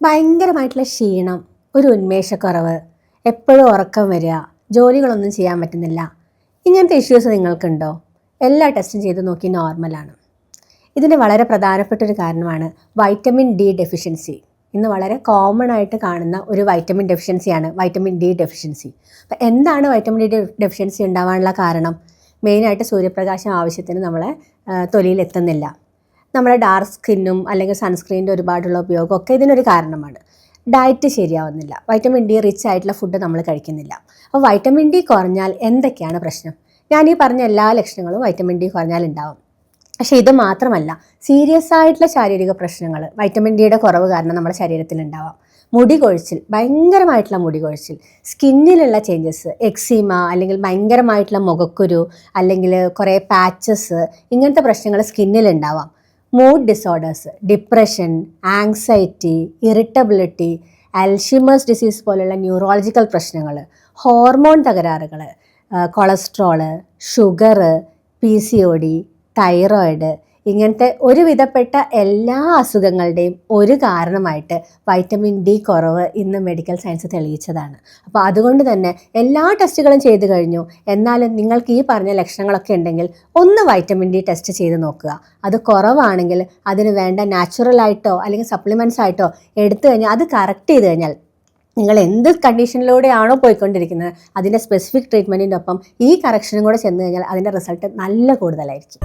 ഭയങ്കരമായിട്ടുള്ള ക്ഷീണം ഒരു ഉന്മേഷക്കുറവ് എപ്പോഴും ഉറക്കം വരിക ജോലികളൊന്നും ചെയ്യാൻ പറ്റുന്നില്ല. ഇങ്ങനത്തെ ഇഷ്യൂസ് നിങ്ങൾക്കുണ്ടോ? എല്ലാ ടെസ്റ്റും ചെയ്ത് നോക്കി നോർമലാണ് ഇതിന് വളരെ പ്രധാനപ്പെട്ട ഒരു കാരണമാണ് വൈറ്റമിൻ ഡി ഡെഫിഷ്യൻസി ഇന്ന് വളരെ കോമൺ ആയിട്ട് കാണുന്ന ഒരു വൈറ്റമിൻ ഡെഫിഷ്യൻസിയാണ് വൈറ്റമിൻ ഡി ഡെഫിഷ്യൻസി അപ്പം എന്താണ് വൈറ്റമിൻ ഡി ഡെഫിഷ്യൻസി ഉണ്ടാവാനുള്ള കാരണം? മെയിനായിട്ട് സൂര്യപ്രകാശം ആവശ്യത്തിന് നമ്മളെ തൊലിയിൽ എത്തുന്നില്ല. നമ്മുടെ ഡാർക്ക് സ്കിന്നും അല്ലെങ്കിൽ സൺസ്ക്രീനിന്റെ ഒരുപാടുള്ള ഉപയോഗം ഒക്കെ ഇതിനൊരു കാരണമാണ്. ഡയറ്റ് ശരിയാവുന്നില്ല. വൈറ്റമിൻ ഡി റിച്ച് ആയിട്ടുള്ള ഫുഡ് നമ്മൾ കഴിക്കുന്നില്ല. അപ്പോൾ വൈറ്റമിൻ ഡി കുറഞ്ഞാൽ എന്തൊക്കെയാണ് പ്രശ്നം? ഞാൻ ഈ പറഞ്ഞ എല്ലാ ലക്ഷണങ്ങളും വൈറ്റമിൻ ഡി കുറഞ്ഞാൽ ഉണ്ടാവും. പക്ഷേ ഇത് മാത്രമല്ല സീരിയസ് ആയിട്ടുള്ള ശാരീരിക പ്രശ്നങ്ങൾ വൈറ്റമിൻ ഡിയുടെ കുറവ് കാരണം നമ്മുടെ ശരീരത്തിൽ ഉണ്ടാവാം. മുടി കൊഴിച്ചിൽ ഭയങ്കരമായിട്ടുള്ള മുടി കൊഴിച്ചിൽ സ്കിന്നിലുള്ള ചേഞ്ചസ് എക്സീമ അല്ലെങ്കിൽ ഭയങ്കരമായിട്ടുള്ള മുഖക്കുരു അല്ലെങ്കിൽ കുറേ പാച്ചസ് ഇങ്ങനത്തെ പ്രശ്നങ്ങൾ സ്കിന്നിൽ ഉണ്ടാവാം. Mood disorders depression anxiety irritability Alzheimer's disease പോലുള്ള ന്യൂറോളജിക്കൽ പ്രശ്നങ്ങൾ ഹോർമോൺ തകരാറുകൾ cholesterol sugar P C O D thyroid ഇങ്ങനത്തെ ഒരുവിധപ്പെട്ട എല്ലാ അസുഖങ്ങളുടെയും ഒരു കാരണമായിട്ട് വൈറ്റമിൻ ഡി കുറവ് ഇന്ന് മെഡിക്കൽ സയൻസ് തെളിയിച്ചതാണ്. അപ്പോൾ അതുകൊണ്ട് തന്നെ എല്ലാ ടെസ്റ്റുകളും ചെയ്തു കഴിഞ്ഞു. എന്നാലും നിങ്ങൾക്ക് ഈ പറഞ്ഞ ലക്ഷണങ്ങളൊക്കെ ഉണ്ടെങ്കിൽ ഒന്ന് വൈറ്റമിൻ ഡി ടെസ്റ്റ് ചെയ്ത് നോക്കുക. അത് കുറവാണെങ്കിൽ അതിന് വേണ്ട നാച്ചുറലായിട്ടോ അല്ലെങ്കിൽ സപ്ലിമെന്റ്സ് ആയിട്ടോ എടുത്തു കഴിഞ്ഞാൽ അത് കറക്റ്റ് ചെയ്ത് കഴിഞ്ഞാൽ നിങ്ങൾ എന്ത് കണ്ടീഷനിലൂടെയാണോ പോയിക്കൊണ്ടിരിക്കുന്നത് അതിന്റെ സ്പെസിഫിക് ട്രീറ്റ്മെന്റിന്റെ ഒപ്പം ഈ കറക്ഷനും കൂടെ ചെന്ന് കഴിഞ്ഞാൽ അതിന്റെ റിസൾട്ട് നല്ല കൂടുതലായിരിക്കും.